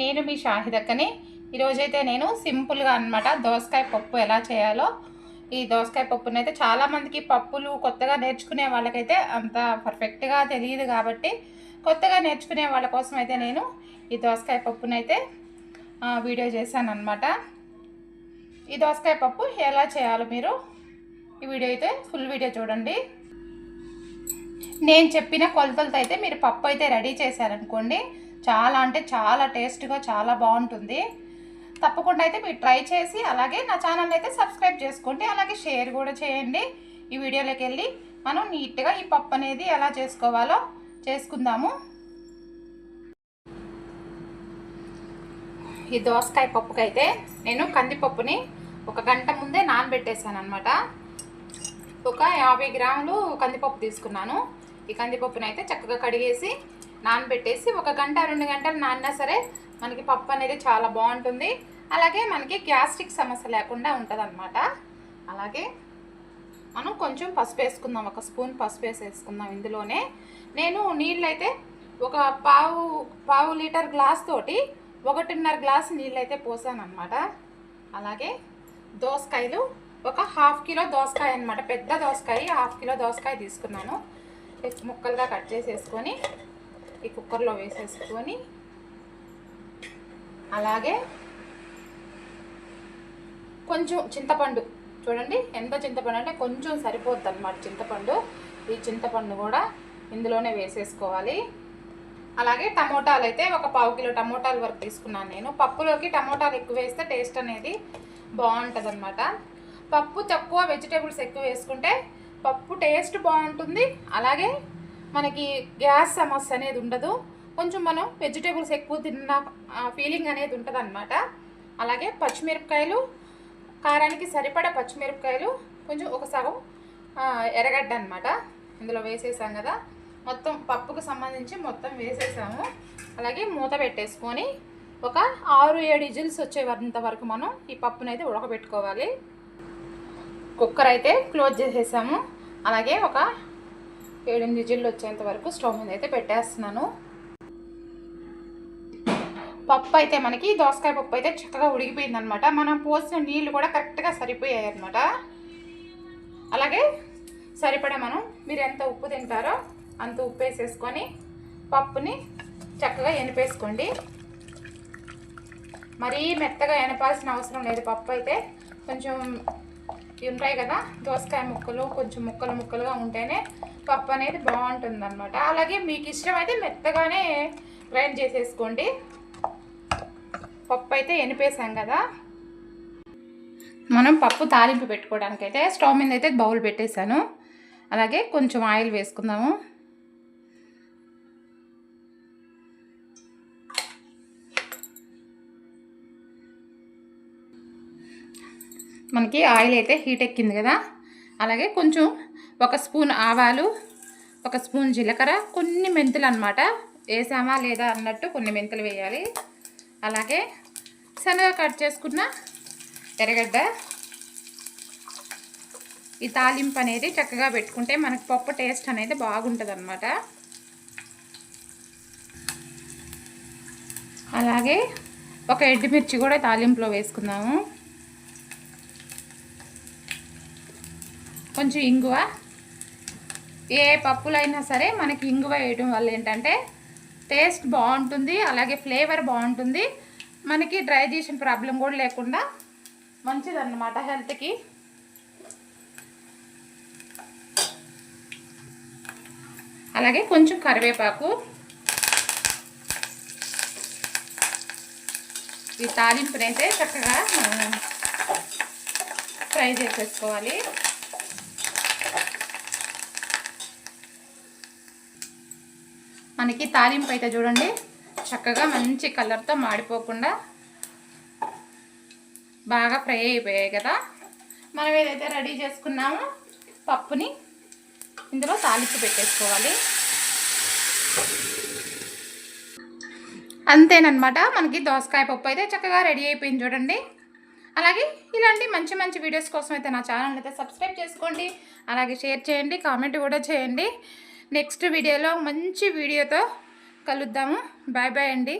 నేను మీ షాహిదక్కని. ఈరోజైతే నేను సింపుల్గా అన్నమాట దోసకాయ పప్పు ఎలా చేయాలో. ఈ దోసకాయ పప్పునైతే అయితే చాలామందికి పప్పులు కొత్తగా నేర్చుకునే వాళ్ళకైతే అంత పర్ఫెక్ట్గా తెలియదు కాబట్టి కొత్తగా నేర్చుకునే వాళ్ళ కోసం అయితే నేను ఈ దోసకాయ పప్పునైతే వీడియో చేశాను అనమాట ఈ దోసకాయ పప్పు ఎలా చేయాలో మీరు ఈ వీడియో అయితే ఫుల్ వీడియో చూడండి. నేను చెప్పిన కొలతలతో అయితే మీరు పప్పు అయితే రెడీ చేశారనుకోండి. చాలా అంటే చాలా టేస్ట్గా చాలా బాగుంటుంది. తప్పకుండా అయితే మీరు ట్రై చేసి అలాగే నా ఛానల్ అయితే సబ్స్క్రైబ్ చేసుకోండి. అలాగే షేర్ కూడా చేయండి. ఈ వీడియోలోకి వెళ్ళి మనం నీట్గా ఈ పప్పు అనేది ఎలా చేసుకోవాలో చేసుకుందాము. ఈ దోసకాయ పప్పుకైతే నేను కందిపప్పుని ఒక గంట ముందే నానబెట్టేశాను అనమాట ఒక యాభై గ్రాములు కందిపప్పు తీసుకున్నాను. ఈ కందిపప్పునైతే చక్కగా కడిగేసి నానబెట్టేసి ఒక గంట రెండు గంటలు నానినా సరే మనకి పప్పు అనేది చాలా బాగుంటుంది. అలాగే మనకి గ్యాస్ట్రిక్ సమస్య లేకుండా ఉంటుంది అలాగే మనం కొంచెం పసుపు వేసుకుందాం ఒక స్పూన్ పసుపు వేసేసుకుందాం వేసుకుందాం ఇందులోనే. నేను నీళ్ళు అయితే ఒక పావు పావు లీటర్ గ్లాస్ తోటి ఒకటిన్నర గ్లాస్ నీళ్ళు అయితే అలాగే దోసకాయలు ఒక హాఫ్ కిలో దోసకాయ అనమాట పెద్ద దోసకాయ హాఫ్ కిలో దోసకాయ తీసుకున్నాను. ముక్కలుగా కట్ చేసేసుకొని ఈ కుక్కర్లో వేసేసుకొని అలాగే కొంచెం చింతపండు. చూడండి ఎంత చింతపండు అంటే కొంచెం సరిపోద్ది అనమాట చింతపండు. ఈ చింతపండు కూడా ఇందులోనే వేసేసుకోవాలి. అలాగే టమోటాలు అయితే ఒక పావు కిలో టమోటాలు వరకు తీసుకున్నాను నేను. పప్పులోకి టమోటాలు ఎక్కువ వేస్తే టేస్ట్ అనేది బాగుంటుంది అనమాట పప్పు తక్కువ వెజిటేబుల్స్ ఎక్కువ వేసుకుంటే పప్పు టేస్ట్ బాగుంటుంది. అలాగే మనకి గ్యాస్ సమస్య అనేది ఉండదు. కొంచెం మనం వెజిటేబుల్స్ ఎక్కువ తిన్న ఫీలింగ్ అనేది ఉంటుంది అనమాట అలాగే పచ్చిమిరపకాయలు కారానికి సరిపడ పచ్చిమిరపకాయలు కొంచెం ఒక సగం ఎరగడ్డ ఎర్రగడ్డ అనమాట ఇందులో వేసేసాం కదా. మొత్తం పప్పుకు సంబంధించి మొత్తం వేసేసాము. అలాగే మూత పెట్టేసుకొని ఒక ఆరు ఏడు ఇజిల్స్ వచ్చేంత వరకు మనం ఈ పప్పునైతే అయితే ఉడకబెట్టుకోవాలి. కుక్కర్ అయితే క్లోజ్ చేసేసాము. అలాగే ఒక ఏడెనిమిది విజిల్లు వచ్చేంత వరకు స్టవ్ మీద అయితే పెట్టేస్తున్నాను. పప్పు అయితే మనకి దోసకాయ పప్పు అయితే చక్కగా ఉడికిపోయింది అనమాట మనం పోసిన నీళ్ళు కూడా కరెక్ట్గా సరిపోయాయి అనమాట అలాగే సరిపడా మనం మీరు ఎంత ఉప్పు తింటారో అంత ఉప్పు వేసేసుకొని పప్పుని చక్కగా ఎనిపేసుకోండి. మరీ మెత్తగా ఎనపాల్సిన అవసరం లేదు. పప్పు అయితే కొంచెం ఉంటాయి కదా దోసకాయ ముక్కలు కొంచెం ముక్కలు ముక్కలుగా ఉంటేనే పప్పు అనేది బాగుంటుంది అనమాట అలాగే మీకు ఇష్టమైతే మెత్తగానే గ్రైండ్ చేసేసుకోండి. పప్పు అయితే ఎనిపేసాం కదా. మనం పప్పు తాలింపు పెట్టుకోవడానికి అయితే స్టవ్ మీద అయితే బౌల్ పెట్టేశాను. అలాగే కొంచెం ఆయిల్ వేసుకుందాము. మనకి ఆయిల్ అయితే హీట్ ఎక్కింది కదా. అలాగే కొంచెం ఒక స్పూన్ ఆవాలు ఒక స్పూన్ జీలకర్ర కొన్ని మెంతులు అనమాట వేసామా లేదా అన్నట్టు కొన్ని మెంతులు వేయాలి. అలాగే శనగ కట్ చేసుకున్న ఎర్రగడ్డ ఈ తాలింపు అనేది చక్కగా పెట్టుకుంటే మనకి పప్పు టేస్ట్ అనేది బాగుంటుంది అనమాట అలాగే ఒక ఎండుమిర్చి కూడా తాలింపులో వేసుకుందాము. కొంచెం ఇంగువ. ఏ పప్పులైనా సరే మనకి ఇంగువ వేయడం వల్ల ఏంటంటే టేస్ట్ బాగుంటుంది అలాగే ఫ్లేవర్ బాగుంటుంది. మనకి డైజెషన్ ప్రాబ్లం కూడా లేకుండా మంచిదన్నమాట హెల్త్కి. అలాగే కొంచెం కరివేపాకు. ఈ తాలింపునైతే చక్కగా ఫ్రై చేసేసుకోవాలి. మనకి తాలింపు అయితే చూడండి. చక్కగా మంచి కలర్తో మాడిపోకుండా బాగా ఫ్రై అయిపోయాయి కదా. మనం ఏదైతే రెడీ చేసుకున్నామో పప్పుని ఇందులో తాలింపు పెట్టేసుకోవాలి. అంతేనమాట మనకి దోసకాయ పప్పు అయితే చక్కగా రెడీ అయిపోయింది చూడండి. అలాగే ఇలాంటి మంచి మంచి వీడియోస్ కోసం అయితే నా ఛానల్ అయితే సబ్స్క్రైబ్ చేసుకోండి. అలాగే షేర్ చేయండి కామెంట్ కూడా చేయండి. నెక్స్ట్ వీడియోలో మంచి వీడియోతో కలుద్దాము. బాయ్ బాయ్ అండి.